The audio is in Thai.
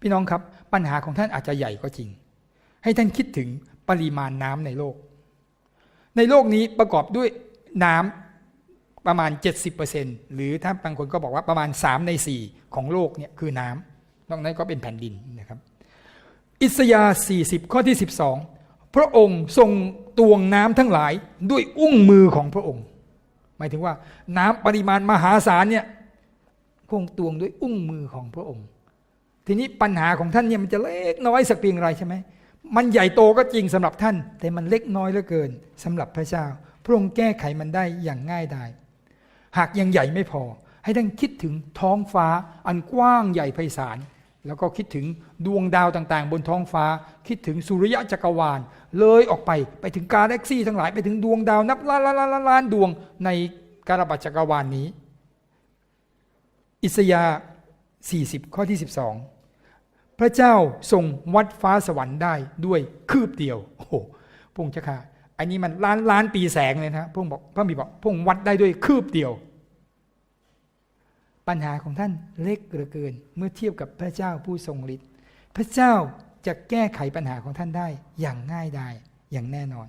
พี่น้องครับ ปัญหาของท่านอาจจะใหญ่ก็จริง ให้ท่านคิดถึงปริมาณน้ำในโลก ในโลกนี้ประกอบด้วยน้ำประมาณ 70%หรือถ้าบางคนก็บอกว่าประมาณ 3 ใน 4 ของโลกเนี่ยคือน้ำนอกนั้นก็เป็นแผ่นดินนะครับ อิสยาห์40 ข้อที่ 12 พระองค์ทรงตวงน้ำทั้งหลายด้วยอุ้งมือของพระองค์ หมายถึงว่าน้ำปริมาณมหาศาลเนี่ยพระองตวงด้วยอุ้งมือของพระองค์ ทีนี้ปัญหาของท่านเนี่ยมันจะเล็กน้อยสักเพียงไรใช่ไหมมันใหญ่โตก็จริงสำหรับท่าน แต่มันเล็กน้อยเหลือเกินสำหรับพระเจ้า พระองค์แก้ไขมันได้อย่างง่ายดายหากยังใหญ่ไม่พอ ให้ท่านคิดถึงท้องฟ้าอันกว้างใหญ่ไพศาลแล้วก็คิดถึงดวงดาวต่างๆ บนท้องฟ้า คิดถึงสุริยะจักรวาล เลยออกไปไปถึงกาแล็กซี่ทั้งหลายไปถึงดวงดาวนับล้านล้านล้านล้านดวงในกาลบัตจักรวาลนนี้ อิสยาห์40 ข้อที่ 12 พระเจ้าทรงวัดฟ้าสวรรค์ได้ด้วยคืบเดียว โอ้โหพงค์เจ้าค่ะอันนี้มันล้านล้านปีแสงเลยนะพงค์บอกพระบิดบอกพงค์วัดได้ด้วยคืบเดียว ปัญหาของท่านเล็กเหลือเกิน เมื่อเทียบกับพระเจ้าผู้ทรงฤทธิ์พระเจ้าจะแก้ไขปัญหาของท่านได้อย่างง่ายดายอย่างแน่นอน